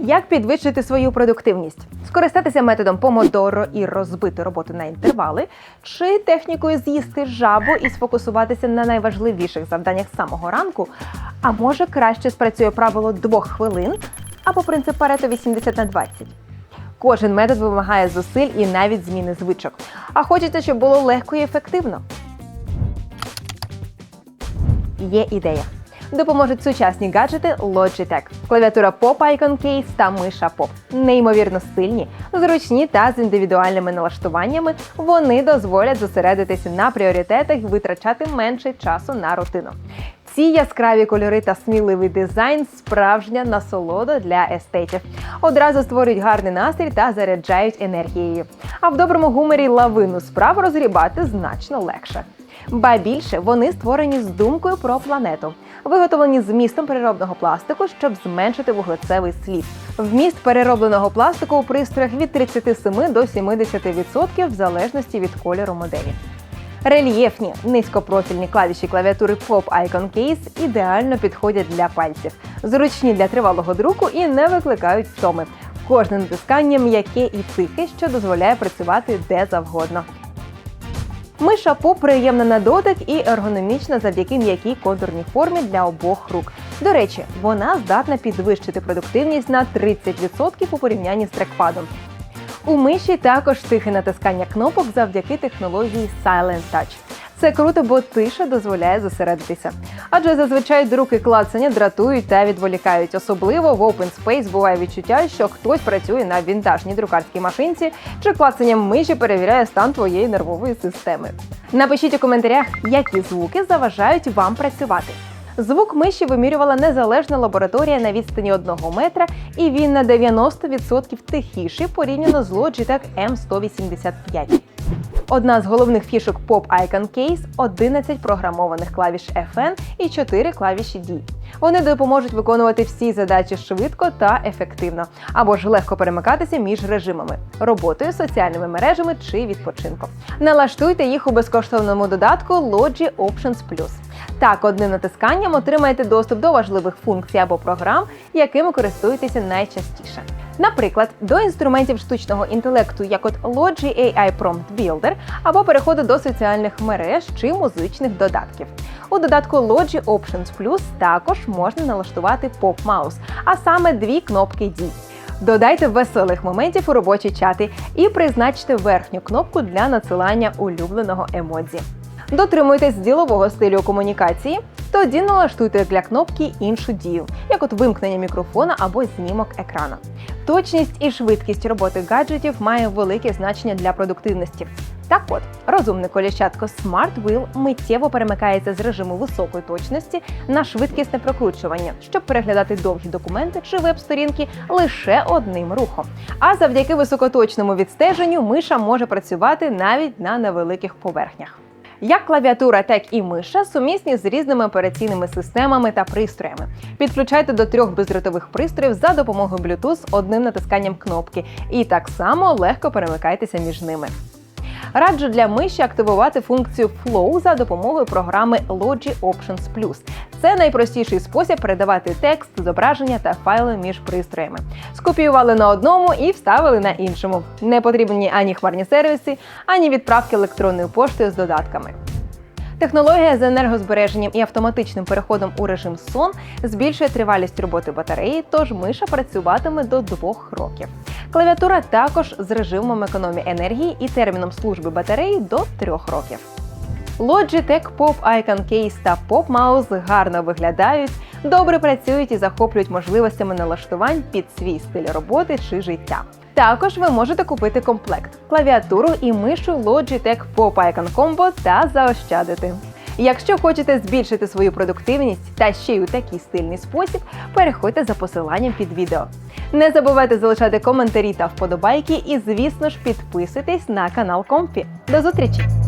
Як підвищити свою продуктивність? Скористатися методом помодоро і розбити роботу на інтервали, чи технікою з'їсти жабу і сфокусуватися на найважливіших завданнях з самого ранку? А може краще спрацює правило двох хвилин або принцип Парето 80 на 20? Кожен метод вимагає зусиль і навіть зміни звичок. А хочеться, щоб було легко і ефективно. Є ідея. Допоможуть сучасні гаджети Logitech, клавіатура Pop Icon Case та миша Pop. Неймовірно стильні, зручні та з індивідуальними налаштуваннями. Вони дозволять зосередитися на пріоритетах і витрачати менше часу на рутину. Ці яскраві кольори та сміливий дизайн справжня насолода для естетів. Одразу створюють гарний настрій та заряджають енергією. А в доброму гуморі лавину справ розгрібати значно легше. Ба більше вони створені з думкою про планету, виготовлені з містом переробного пластику, щоб зменшити вуглецевий слід. Вміст переробленого пластику у пристроях від 37 до 70% в залежності від кольору моделі. Рельєфні низькопрофільні клавіші клавіатури Pop Icon Case ідеально підходять для пальців, зручні для тривалого друку і не викликають втоми. Кожне натискання м'яке і тихе, що дозволяє працювати де завгодно. Миша По приємна на дотик і ергономічна завдяки м'якій контурній формі для обох рук. До речі, вона здатна підвищити продуктивність на 30% у порівнянні з трекпадом. У миші також тихе натискання кнопок завдяки технології Silent Touch. Це круто, бо тиша дозволяє зосередитися. Адже зазвичай друк і клацання дратують та відволікають. Особливо в Open Space буває відчуття, що хтось працює на вінтажній друкарській машинці чи клацанням миші перевіряє стан твоєї нервової системи. Напишіть у коментарях, які звуки заважають вам працювати. Звук миші вимірювала незалежна лабораторія на відстані 1 метра, і він на 90% тихіший порівняно з Logitech M185. Одна з головних фішок Pop Icon Case – 11 програмованих клавіш FN і 4 клавіші D. Вони допоможуть виконувати всі задачі швидко та ефективно, або ж легко перемикатися між режимами роботою, соціальними мережами чи відпочинком. Налаштуйте їх у безкоштовному додатку Logi Options Plus. Так, одним натисканням отримаєте доступ до важливих функцій або програм, якими користуєтеся найчастіше. Наприклад, до інструментів штучного інтелекту, як от Logi AI Prompt Builder, або переходу до соціальних мереж чи музичних додатків. У додатку Logi Options Plus також можна налаштувати Mouse, а саме дві кнопки D. Додайте веселих моментів у робочі чати і призначте верхню кнопку для надсилання улюбленого емодзі. Дотримуйтесь ділового стилю комунікації, тоді налаштуйте для кнопки іншу дію, як от вимкнення мікрофона або знімок екрана. Точність і швидкість роботи гаджетів має велике значення для продуктивності. Так от, розумне коліщатко Smart миттєво перемикається з режиму високої точності на швидкісне прокручування, щоб переглядати довгі документи чи веб-сторінки лише одним рухом. А завдяки високоточному відстеженню миша може працювати навіть на невеликих поверхнях. Як клавіатура, так і миша сумісні з різними операційними системами та пристроями. Підключайте до трьох бездротових пристроїв за допомогою Bluetooth одним натисканням кнопки, і так само легко перемикайтеся між ними. Раджу для миші активувати функцію Flow за допомогою програми Logi Options Plus. Це найпростіший спосіб передавати текст, зображення та файли між пристроями. Скопіювали на одному і вставили на іншому. Не потрібні ані хмарні сервіси, ані відправки електронною поштою з додатками. Технологія з енергозбереженням і автоматичним переходом у режим сон збільшує тривалість роботи батареї, тож миша працюватиме до двох років. Клавіатура також з режимом економії енергії і терміном служби батареї до трьох років. Logitech Pop Icon Case та Pop Mouse гарно виглядають, добре працюють і захоплюють можливостями налаштувань під свій стиль роботи чи життя. Також ви можете купити комплект, клавіатуру і мишу Logitech Pop Icon Combo та заощадити. Якщо хочете збільшити свою продуктивність та ще й у такий стильний спосіб, переходьте за посиланням під відео. Не забувайте залишати коментарі та вподобайки, і, звісно ж, підписуйтесь на канал Комфі. До зустрічі!